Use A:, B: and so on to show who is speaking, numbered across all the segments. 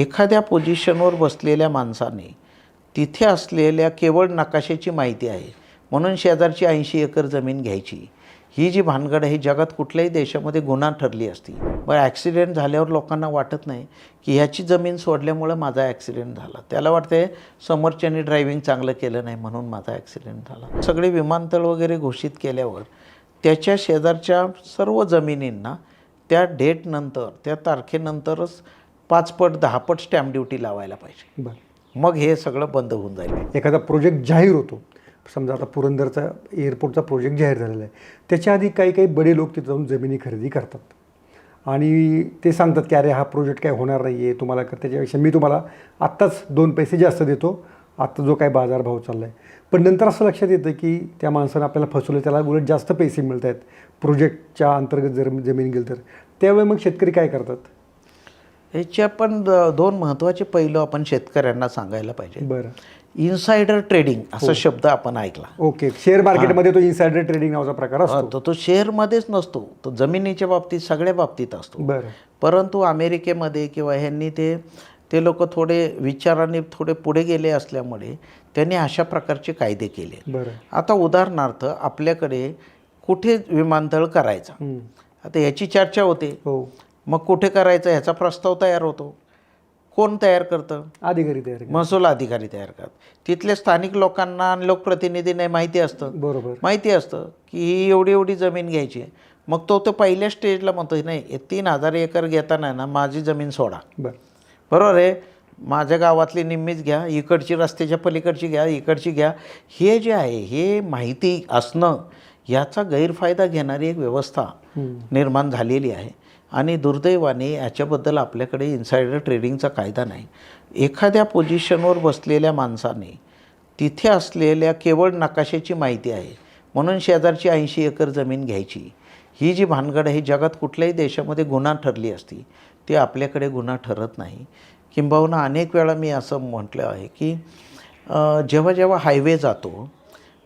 A: एखाद्या पोझिशनवर बसलेल्या माणसाने तिथे असलेल्या केवळ नकाशाची माहिती आहे. म्हणून शेजारची ऐंशी एकर जमीन घ्यायची. ही जी भानगड आहे ही जगात कुठल्याही देशामध्ये गुन्हा ठरली असती. बरं ॲक्सिडेंट झाल्यावर लोकांना वाटत नाही की ह्याची जमीन सोडल्यामुळं माझा ॲक्सिडेंट झाला. त्याला वाटते समोरच्याने ड्रायव्हिंग चांगलं केलं नाही म्हणून माझा ॲक्सिडेंट झाला. सगळे विमानतळ वगैरे घोषित केल्यावर त्याच्या शेजारच्या सर्व जमिनींना त्या डेटनंतर त्या तारखेनंतरच पाच पट दहा पट स्टॅम्प ड्युटी लावायला पाहिजे.
B: बरं.
A: मग हे सगळं बंद होऊन जाईल.
B: एखादा प्रोजेक्ट जाहीर होतो. समजा आता पुरंदरचा एअरपोर्टचा प्रोजेक्ट जाहीर झालेला आहे. त्याच्या आधी काही काही बडे लोक तिथं जाऊन जमिनी खरेदी करतात. आणि ते सांगतात की अरे हा प्रोजेक्ट काय होणार नाही आहे तुम्हाला कर त्याच्यापेक्षा मी तुम्हाला आत्ताच दोन पैसे जास्त देतो. आत्ता जो काय बाजारभाव चालला आहे पण नंतर असं लक्षात येतं की त्या माणसानं आपल्याला फसवलं त्याला उलट जास्त पैसे मिळत आहेत प्रोजेक्टच्या अंतर्गत जर जमीन गेली तर. त्यावेळी मग शेतकरी काय करतात?
A: याच्या पण दोन महत्त्वाचे पैलू आपण शेतकऱ्यांना सांगायला पाहिजे.
B: बरं.
A: इन्सायडर ट्रेडिंग असा शब्द आपण ऐकला.
B: ओके. शेअर मार्केटमध्ये तो इन्सायडर ट्रेडिंग नावाचा प्रकार
A: हा,
B: असतो
A: तो तो शेअरमध्येच नसतो. तो जमिनीच्या बाबतीत सगळ्या बाबतीत असतो.
B: बरं.
A: परंतु अमेरिकेमध्ये किंवा ह्यांनी ते ते लोक थोडे विचाराने थोडे पुढे गेले असल्यामुळे त्यांनी अशा प्रकारचे कायदे केले.
B: बरं.
A: आता उदाहरणार्थ आपल्याकडे कुठे विमानतळ करायचा. आता याची चर्चा होते.
B: हो.
A: मग कुठे करायचं? ह्याचा प्रस्ताव तयार होतो. कोण तयार करतं?
B: अधिकारी तयार.
A: महसूल अधिकारी तयार करतात. तिथल्या स्थानिक लोकांना आणि लोकप्रतिनिधींना माहिती असतं.
B: बरोबर.
A: माहिती असतं की ही एवढी एवढी जमीन घ्यायची आहे. मग तो तो पहिल्या स्टेजला म्हणतो नाही हे तीन हजार एकर घेताना ना माझी जमीन सोडा.
B: बर.
A: बरोबर आहे? माझ्या गावातली निम्मीच घ्या इकडची रस्त्याच्या पलीकडची घ्या इकडची घ्या. हे जे आहे हे माहिती असणं याचा गैरफायदा घेणारी एक व्यवस्था निर्माण झालेली आहे. आणि दुर्दैवाने याच्याबद्दल आपल्याकडे इन्सायडर ट्रेडिंगचा कायदा नाही. एखाद्या पोझिशनवर बसलेल्या माणसाने तिथे असलेल्या केवळ नकाशाची माहिती आहे. म्हणून शेजारची ऐंशी एकर जमीन घ्यायची. ही जी भानगड आहे जगात कुठल्याही देशामध्ये गुन्हा ठरली असती ती आपल्याकडे गुन्हा ठरत नाही. किंबहुना अनेक वेळा मी असं म्हटलं आहे की जेव्हा जेव्हा हायवे जातो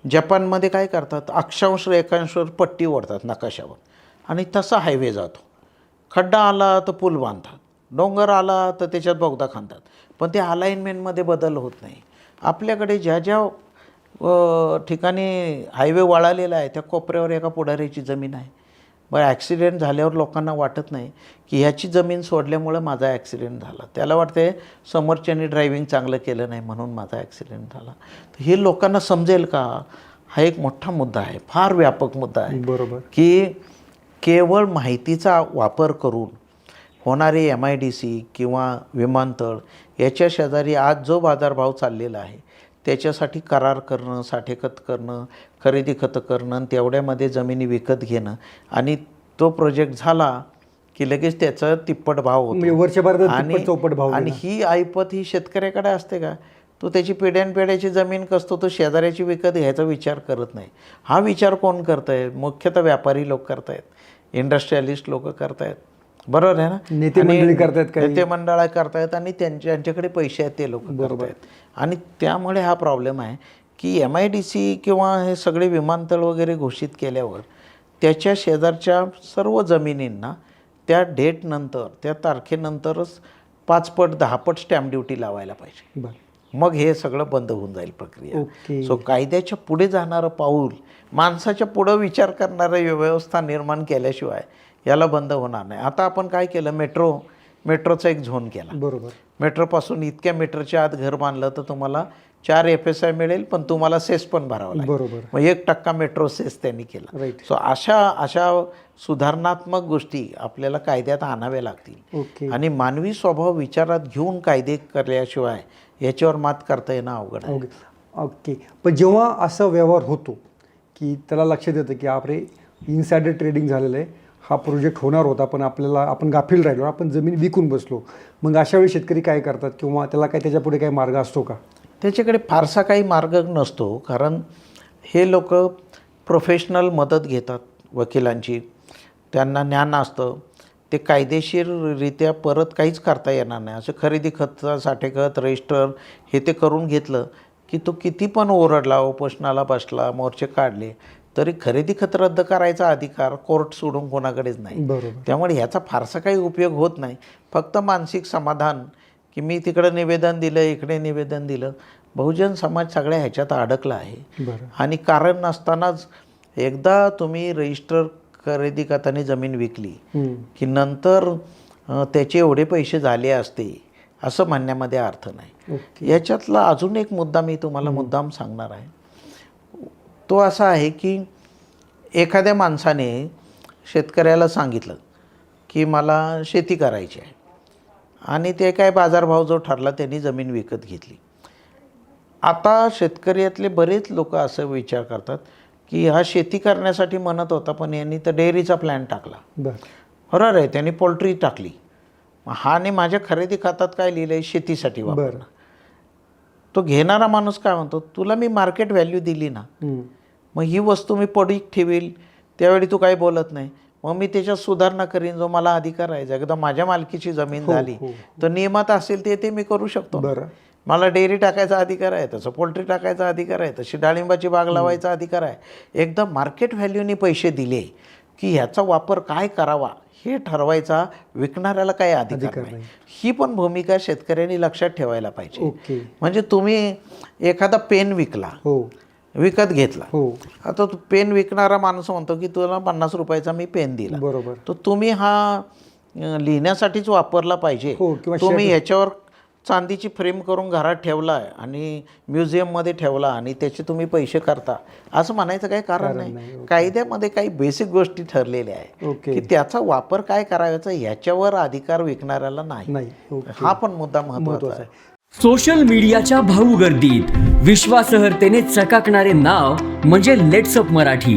A: जपानमध्ये काय करतात? अक्षांश रेखांशवर पट्टी ओढतात नकाशावर. आणि तसा हायवे जातो. खड्डा आला तर पूल बांधतात. डोंगर आला तर त्याच्यात बोगदा खांदतात. पण ते अलाइनमेंटमध्ये बदल होत नाही. आपल्याकडे ज्या ज्या ठिकाणी हायवे वळालेला आहे त्या कोपऱ्यावर एका पुढाऱ्याची जमीन आहे. बरं ॲक्सिडेंट झाल्यावर लोकांना वाटत नाही की ह्याची जमीन सोडल्यामुळं माझा ॲक्सिडेंट झाला. त्याला वाटते समोरच्यानी ड्रायव्हिंग चांगलं केलं नाही म्हणून माझा ॲक्सिडेंट झाला. तर हे लोकांना समजेल का? हा एक मोठा मुद्दा आहे. फार व्यापक मुद्दा आहे.
B: बरोबर.
A: की केवळ माहितीचा वापर करून होणारे एम आय डी सी किंवा विमानतळ याच्या शेजारी आज जो बाजारभाव चाललेला आहे त्याच्यासाठी करार करणं साठेखत करणं खरेदी खतं करणं आणि तेवढ्यामध्ये जमिनी विकत घेणं आणि तो प्रोजेक्ट झाला की लगेच त्याचा तिप्पट भाव
B: म्हणजे
A: होतो
B: वर्षभरात
A: आणि
B: तिप्पट चौपट भाव
A: आणि ही ऐपत ही शेतकऱ्याकडे असते का? तो त्याची पिढ्यानपिढ्याची जमीन कसतो तो शेजाऱ्याची विकत घ्यायचा विचार करत नाही. हा विचार कोण करत आहे मुख्यतः व्यापारी लोक करतायत. इंडस्ट्रियलिस्ट लोक करतायत. बरोबर आहे ना?
B: नेते मंडळी करतायत.
A: नेते मंडळ करतायत आणि त्यांच्या त्यांच्याकडे पैसे आहेत ते लोक करतायत. आणि त्यामुळे हा प्रॉब्लेम आहे की एम आय डी सी किंवा हे सगळे विमानतळ वगैरे घोषित केल्यावर त्याच्या शेजारच्या सर्व जमिनींना त्या डेटनंतर त्या तारखेनंतरच पाच पट दहा पट स्टॅम्प ड्युटी लावायला पाहिजे.
B: बर.
A: मग हे सगळं बंद होऊन जाईल प्रक्रिया.
B: ओके.
A: सो कायद्याच्या पुढे जाणारं पाऊल माणसाच्या पुढं विचार करणारं व्यवस्था निर्माण केल्याशिवाय याला बंद होणार नाही. आता आपण काय केलं मेट्रो मेट्रोचा एक झोन केला.
B: बरोबर.
A: मेट्रोपासून इतक्या मीटरच्या आत घर बांधलं तर तुम्हाला चार एफ एस आय मिळेल पण तुम्हाला सेस पण भरावा लागेल.
B: बरोबर.
A: मग एक टक्का मेट्रो सेस त्यांनी केला.
B: राईट
A: सो अशा अशा सुधारणात्मक गोष्टी आपल्याला कायद्यात आणाव्या लागतील.
B: ओके
A: आणि मानवी स्वभाव विचारात घेऊन कायदे केल्याशिवाय याच्यावर मात करता येणं अवघड आहे.
B: ओके ओके पण जेव्हा असा व्यवहार होतो की त्याला लक्षात येतं की आपले इनसायडर ट्रेडिंग झालेलं आहे हा प्रोजेक्ट होणार होता पण आपल्याला आपण गाफील राहिलो आपण जमीन विकून बसलो. मग अशा वेळी शेतकरी काय करतात? किंवा त्याला काय त्याच्यापुढे काही मार्ग असतो का?
A: त्याच्याकडे फारसा काही मार्ग नसतो कारण हे लोक प्रोफेशनल मदत घेतात वकिलांची. त्यांना ज्ञान असतं. ते कायदेशीररित्या परत काहीच करता येणार नाही. असं खरेदी खत साठेखत रजिस्टर हे ते करून घेतलं की तो किती पण ओरडला उपोषणाला बसला मोर्चे काढले तरी खरेदी खत रद्द करायचा अधिकार कोर्ट सोडून कोणाकडेच नाही. त्यामुळे ह्याचा फारसा काही उपयोग होत नाही. फक्त मानसिक समाधान की मी तिकडं निवेदन दिलं इकडे निवेदन दिलं. बहुजन समाज सगळ्या ह्याच्यात अडकला आहे. आणि कारण नसतानाच एकदा तुम्ही रजिस्टर खरेदी करताना जमीन विकली. की नंतर त्याचे एवढे पैसे झाले असते असं म्हणण्यामध्ये अर्थ नाही. याच्यातला अजून एक मुद्दा मी तुम्हाला मुद्दाम सांगणार आहे. तो असा आहे की एखाद्या माणसाने शेतकऱ्याला सांगितलं की मला शेती करायची आहे. आणि ते काय बाजारभाव जो ठरला त्यांनी जमीन विकत घेतली. आता शेतकऱ्यातले बरेच लोक असं विचार करतात की हा शेती करण्यासाठी म्हणत होता पण यांनी तर डेअरीचा प्लॅन टाकला.
B: बरं.
A: बरोबर आहे त्यांनी पोल्ट्री टाकली. मग हाने माझ्या खरेदी खात्यात काय लिहिलं आहे शेतीसाठी वापर
B: बरं.
A: तो घेणारा माणूस काय म्हणतो तुला मी मार्केट व्हॅल्यू दिली ना. मग ही वस्तू मी पडीक ठेवील त्यावेळी तू काही बोलत नाही. मग मी त्याच्यात सुधारणा करीन जो मला अधिकार आहे एकदा माझ्या मालकीची जमीन झाली
B: हो.
A: तर नियमात असेल ते ते मी करू शकतो. मला डेअरी टाकायचा अधिकार आहे तसं पोल्ट्री टाकायचा अधिकार आहे तशी डाळिंबाची बाग लावायचा अधिकार आहे. एकदा मार्केट व्हॅल्यूनी पैसे दिले की ह्याचा वापर काय करावा? हे ठरवायचा विकणाऱ्याला काही अधिकार नाही. ही पण भूमिका शेतकऱ्यांनी लक्षात ठेवायला पाहिजे. म्हणजे तुम्ही एखादा पेन विकला
B: हो.
A: विकत घेतला.
B: हो.
A: आता तो पेन विकणारा माणूस म्हणतो की तुला पन्नास रुपयाचा मी पेन दिला.
B: बरोबर.
A: तर तुम्ही हा लिहिण्यासाठीच वापरला पाहिजे.
B: हो,
A: तुम्ही ह्याच्यावर चांदीची फ्रेम करून घरात ठेवला आणि म्युझियममध्ये ठेवला आणि त्याचे तुम्ही पैसे करता असं म्हणायचं काही कारण नाही. कायद्यामध्ये काही बेसिक गोष्टी ठरलेल्या आहे
B: ओके.
A: की त्याचा वापर काय करायचा ह्याच्यावर अधिकार विकणाऱ्याला नाही. हा पण मुद्दा
B: महत्त्वाचा
A: आहे.
B: आहे.
C: सोशल मीडियाच्या भाऊ गर्दीत विश्वासहर्तेने चकाकणारे नाव म्हणजे लेट्सअप मराठी.